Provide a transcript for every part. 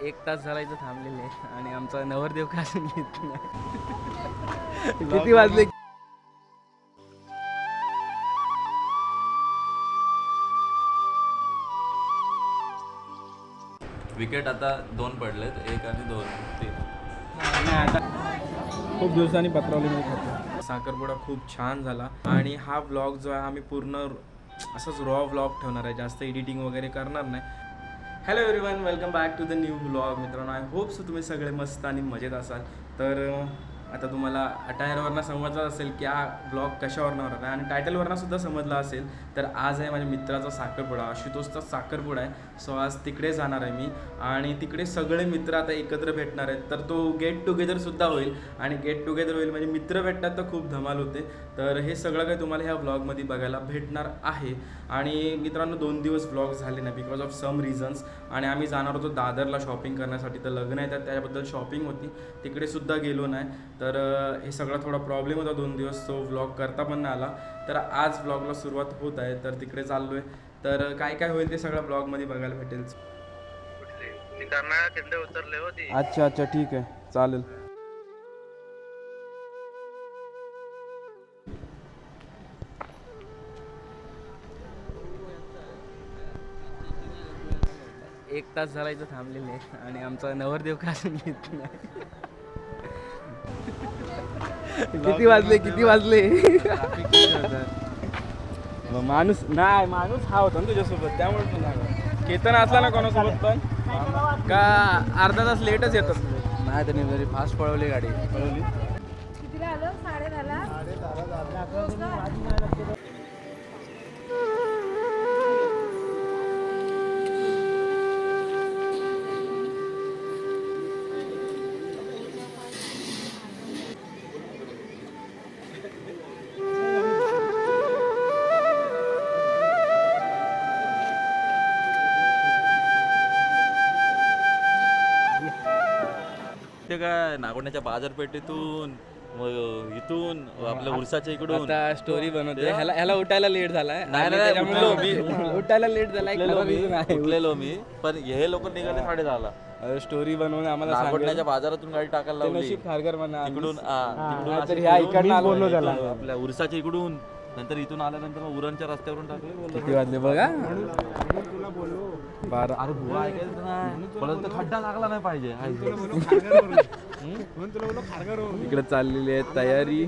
एक तास झाला इथं थांबलेले आहे आणि आमचा नवरदेव का येत नाही किती वाजले? विकेट आता दोन पडलेत एक आणि दोन तीन. खूप दिवसांनी पत्रावलीमध्ये खातो साखरपुडा खूप छान झाला आणि हा व्लॉग जो आहे आम्ही पूर्ण असंच रॉ व्लॉग ठेवणार आहे. जास्त एडिटिंग वगैरे करणार नाही. Hello everyone welcome back to the new blog मित्रांनो आय होप सो तुम्ही सगळे मस्त आणि मजेत असाल. तर आता तुम्हाला अटायरवरनं समजलं असेल की हा ब्लॉग कशावरनं होणार आहे. आणि टायटलवरनं सुद्धा समजलं असेल तर आज आहे माझ्या मित्राचा साखरपुडा. आशुतोषचा साखरपुडा आहे. सो आज तिकडे जाणार आहे मी. आणि तिकडे सगळे मित्र आता एकत्र भेटणार आहेत. तर तो गेट टुगेदरसुद्धा होईल. आणि गेट टुगेदर होईल म्हणजे मित्र भेटतात तर खूप धमाल होते. तर हे सगळं काही तुम्हाला ह्या ब्लॉगमध्ये बघायला भेटणार आहे. आणि मित्रांनो दोन दिवस ब्लॉग झाले नाही बिकॉज ऑफ सम रिझन्स आणि आम्ही जाणार होतो दादरला शॉपिंग करण्यासाठी. तर लग्न आहे तर त्याबद्दल शॉपिंग होती. तिकडे सुद्धा गेलो नाही. तर हे सगळा थोडा प्रॉब्लेम होता दोन दिवस. तो व्लॉग करता पण नाही आला. तर आज व्लॉगला सुरुवात होत आहे. तर तिकडे चाललो आहे तर काय काय होईल ते सगळं ब्लॉगमध्ये बघायला भेटेल. होती अच्छा अच्छा ठीक आहे. चालेल. एक तास झाला इथं थांबलेले आहे आणि आमचा नवरदेव का अजून येत नाही किती वाजले किती वाजले? मग माणूस नाही माणूस हा होता ना तुझ्यासोबत त्यामुळे पण लागला. केतन असला ना कोणासोबत पण? का अर्धा तास लेटच येतात नाही त्यांनी जरी फास्ट पळवली गाडी. पळवली. कितीला आलो? साडे दहाला. ते काय नागोण्याच्या बाजारपेठेतून मग इथून आपल्या उरसाच्या इकडून? आता स्टोरी बनवते ह्याला ह्याला उठायला लेट झालाय. नाही, नाही, त्याच्यामुळे उठायला लेट झालाय. उठलेलो मी. उठलेलो मी. पण हे लोक निघाले साडे दहाला अरे स्टोरी बनवून आम्हाला नागोण्याच्या बाजारातून गाडी टाकायला ते लावली. नशीब खारकर म्हणा. तिकडून आ, तिकडून हा, अशी तर ह्या फिरून इकडनं आलो त्याला. आपल्या उरसाच्या इकडून. नंतर इथून आल्यानंतर मग उरणच्या रस्त्यावरून टाकले. किती वाजले बघा. बारा. अरे बुवा ऐकायचं नाही. परत तर खड्डा लागला नाही पाहिजे. इकडे चाललेली आहे तयारी.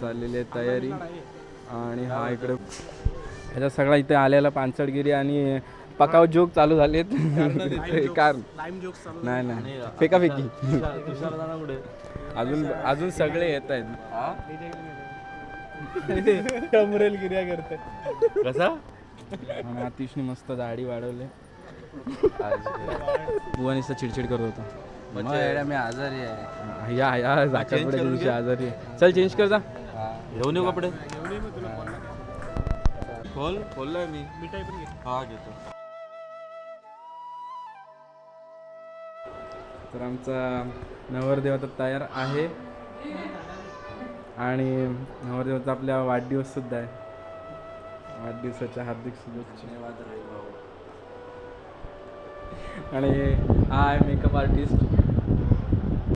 चाललेली आहे तयारी. आणि हा इकडे. ह्याचा सगळा इथे आलेला पानसडगिरी आणि पकाव जोक चालू झालेत. कार नाही नाही. फेकाफेकी अजून अजून सगळे येत आहेत. गिर्या करतात कसा? आणि अतिशय मस्त दाढी वाढवले. बुवानीचा चिडचिड करत होता. मी आजारी आहे. या या दिवशी आजारी आहे. चल चेंज कर जा. घेऊन येऊ कपडे? खोल खोललोय मी. हा घेतो. तर आमचा नवरदेव आता तयार आहे. आणि नवरदेवाचा आपल्या वाढदिवससुद्धा आहे. वाढदिवसाच्या हार्दिक शुभेच्छा. आणि हा आहे मेकअप आर्टिस्ट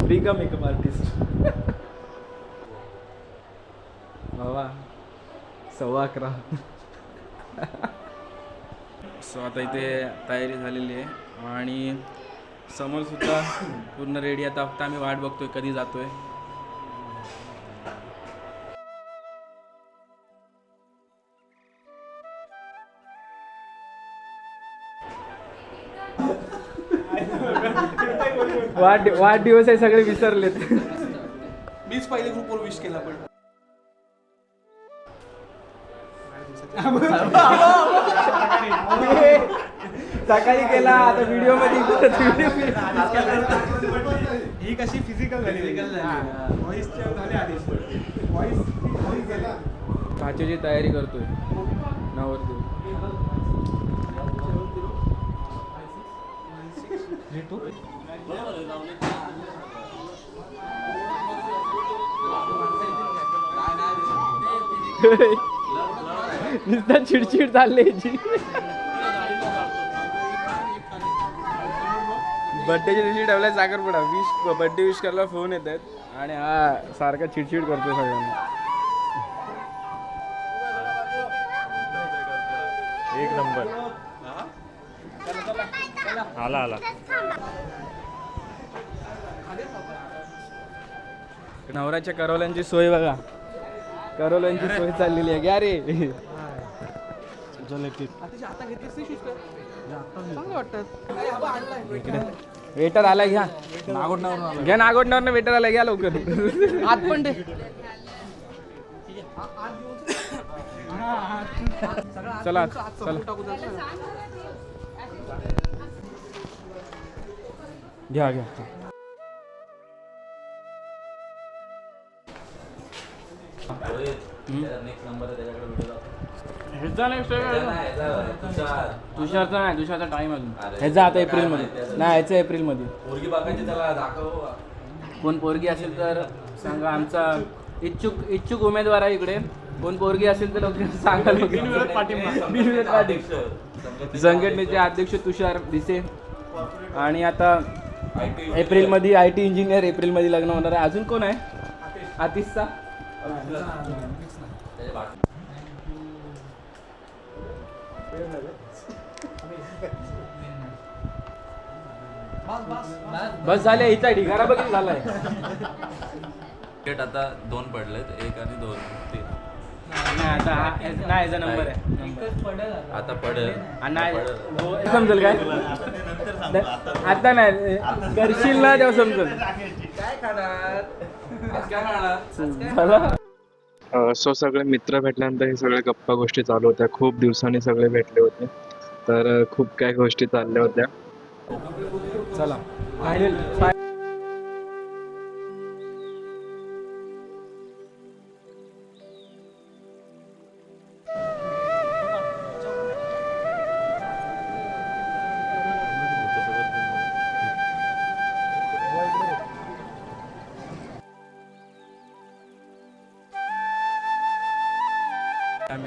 फ्री का मेकअप आर्टिस्ट बाबा सव्वा अकरा. सो आता इथे तयारी झालेली आहे. आणि समोर सुद्धा पूर्ण रेडी आता फक्त आम्ही वाट बघतोय कधी जातोय. वाढ वाढदिवस आहे सगळे विसरलेत. मीच पहिले ग्रुपवर विश केला पण सकाळी केला आता व्हिडिओमध्ये ही कशी फिजिकल झाली? तयारी करतोय. नवरदेव. नुसता चिडचिड चालली याची बड्डेच्या दिवशी ठेवलाय साखरपुडा विश बड्डे विश करायला फोन येत आहेत आणि हा सारखा चिडचिड करतो सगळ्यांना. एक नंबर. आला आला. नवऱ्याच्या करवल्यांची सोय बघा. करवल्यांची सोय चाललेली आहे. घ्या रे. वेटर आला घ्या. घ्या नागोडण्यावर वेटर आला घ्या लवकर. आत पण दे. चला चला. घ्या घ्या. नेक्स्ट नंबर आहे त्याच्याकडे ह्याचा नाही तुषार. तुषारचा नाही तुषारचा टाइम अजून. ह्याचा आता काय एप्रिल माहिती मध्ये अजून? नाही ह्याचा एप्रिलमध्ये. पोरगी बघायची त्याला दाखव कोण पोरगी असेल तर सांगा आमचा. इच्छुक इच्छुक उमेदवार आहे इकडे. कोण पोरगी असेल तर लवकर सांगा बिनविरोध पाठिंबा संघटनेचे अध्यक्ष. तुषार दिसे. आणि आता एप्रिलमध्ये आय टी इंजिनियर एप्रिलमध्ये लग्न होणार आहे. अजून कोण आहे? आतिशचा? बस झाले इथं ढिगारा बघितला झालाय. Ticket आता दोन पडलेत एक आणि दोन तीन. नाही आता हा नाही याचा नंबर आहे. नंबर आता पडेल. आणि नाही. गो- समजेल काय? आता नाही करशील ना तेव्हा समजेल. चला. सो सगळे मित्र भेटल्यानंतर हे सगळे गप्पा गोष्टी चालू होत्या. खूप दिवसांनी सगळे भेटले होते. तर खूप काही गोष्टी चालल्या होत्या. चला.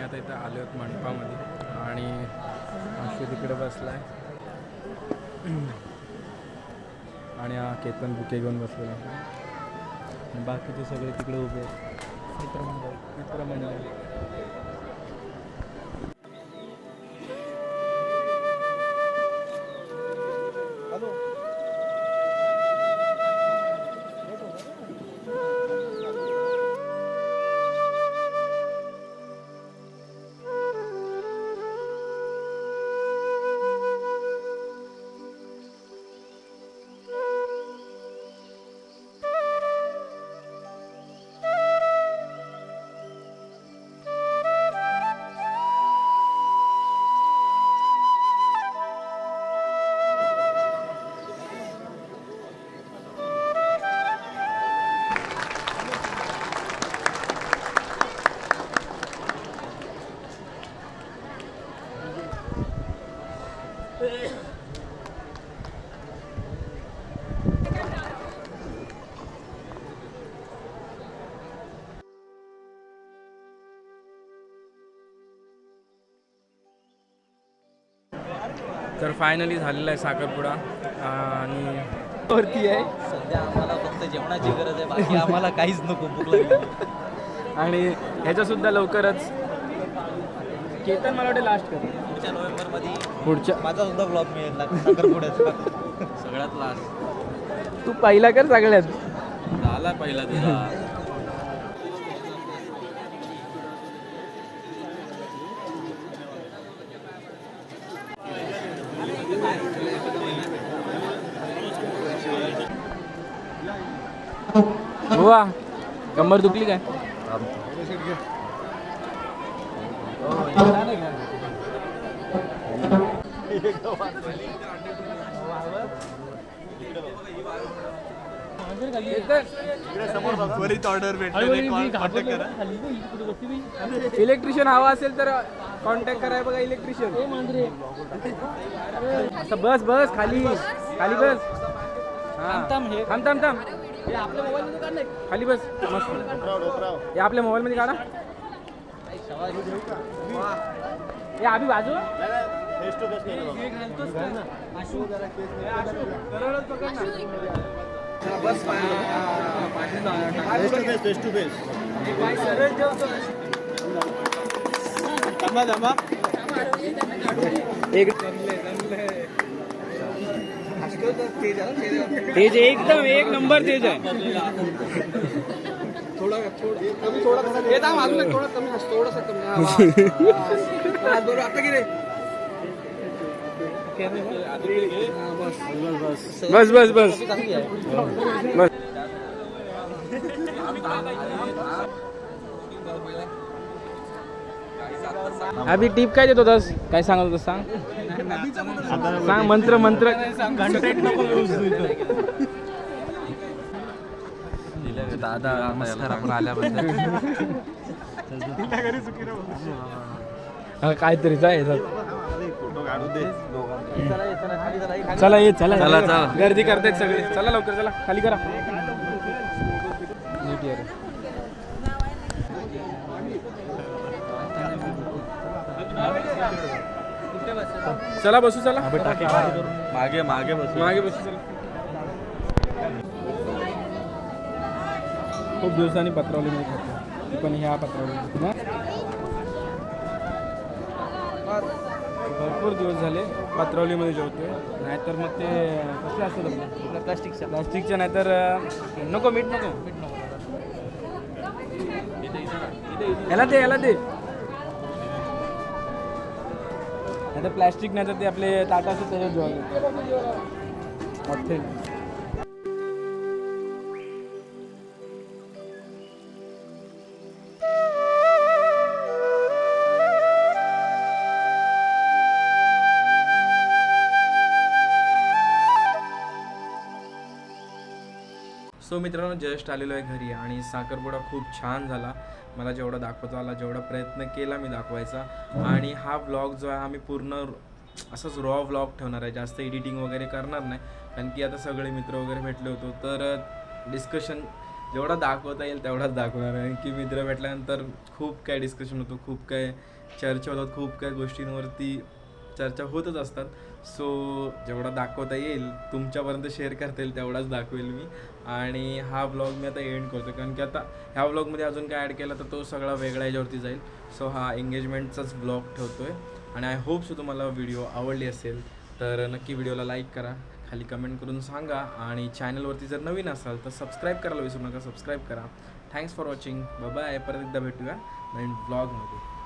आता इथं आलो आहोत मंडपामध्ये. आणि अक्षय तिकडे बसला आहे आणि हा केतन बुके घेऊन बसलेला आहे. बाकीचे सगळे तिकडे उभे आहेत. मित्रमंडळ मित्रमंडळ. तर फायनली झालेला आहे साखरपुडा. आणि वरती आहे. सध्या आम्हाला फक्त जेवणाची गरज आहे बाकी आम्हाला काहीच नको भूक लागली. आणि ह्याच्यासुद्धा लवकरच केतन मला वाटतं लास्ट कर पुढच्या नोव्हेंबरमध्ये पुढच्या माझा सुद्धा ब्लॉग मिळेल साखरपुड्याचा. सगळ्यात लास्ट तू पहिला कर सगळ्यात. झाला पहिला तुझा वा. कंबर दुखली काय? इलेक्ट्रिशियन हवा असेल तर कॉन्टॅक्ट कराय बघा इलेक्ट्रिशियन. बस बस खाली. खाली बस. हा. थांब थांब थांब. खाली बस. मस्त. हे आपल्या मोबाईल मध्ये काढा. हे अभि बाजू. तेज एकदम एक नंबर तेज है। बस बस बस। बस हाँ। अभि टीप काय देत होतास काय सांगत होतास सांग? सांग मंत्र मंत्र. दादा नमस्कार आपण आल्याबद्दल. काहीतरीच आहे चला ये चला चला चला. गर्दी करतायत सगळे. चला लवकर चला. खाली करा. चला बसू चला. मागे मागे बस. मागे बसू चला. खूप दिवसांनी पत्रावली मध्ये खातो. ती पण ह्या पत्रावली ना भरपूर दिवस झाले पत्रावलीमध्ये जेवतोय. नाहीतर मग ते कसले असतात आपले प्लास्टिकच्या प्लास्टिकच्या नाहीतर नको मीठ नको. मीठ नको. याला ते याला ते नाहीतर प्लास्टिक नाही तर ते आपले टाटा त्याच्यात जेवण मोठे सो मित्रांनो जस्ट आलेलो आहे घरी आणि साखरपुडा खूप छान झाला. मला जेवढा दाखवता आला जेवढा प्रयत्न केला मी दाखवायचा. आणि हा ब्लॉग जो आहे हा मी पूर्ण असंच रॉ व्लॉग ठेवणार आहे. जास्त एडिटिंग वगैरे करणार नाही. कारण की आता सगळे मित्र वगैरे भेटले होतो. तर डिस्कशन जेवढा दाखवता येईल तेवढाच दाखवणार आहे. की मित्र भेटल्यानंतर खूप काय डिस्कशन होतं खूप काय चर्चा होतात खूप काय गोष्टींवरती चर्चा होतच असतात. सो जेवढा दाखवता येईल तुमच्यापर्यंत शेअर करता येईल तेवढाच दाखवेल मी. आणि हा ब्लॉग मी आता एंड करतो कारण की आता ह्या ब्लॉगमध्ये अजून काय ॲड केला तर तो सगळा वेगळ्या याच्यावरती जाईल. सो हा एंगेजमेंटचाच ब्लॉग ठेवतो आहे आणि आय होप सो तुम्हाला व्हिडिओ आवडली असेल तर नक्की व्हिडिओला लाईक करा. खाली कमेंट करून सांगा. आणि चॅनलवरती जर नवीन असाल तर सबस्क्राईब करायला विसरू नका. सबस्क्राईब करा. थँक्स फॉर वॉचिंग बाय परत एकदा भेटूया नवीन ब्लॉगमध्ये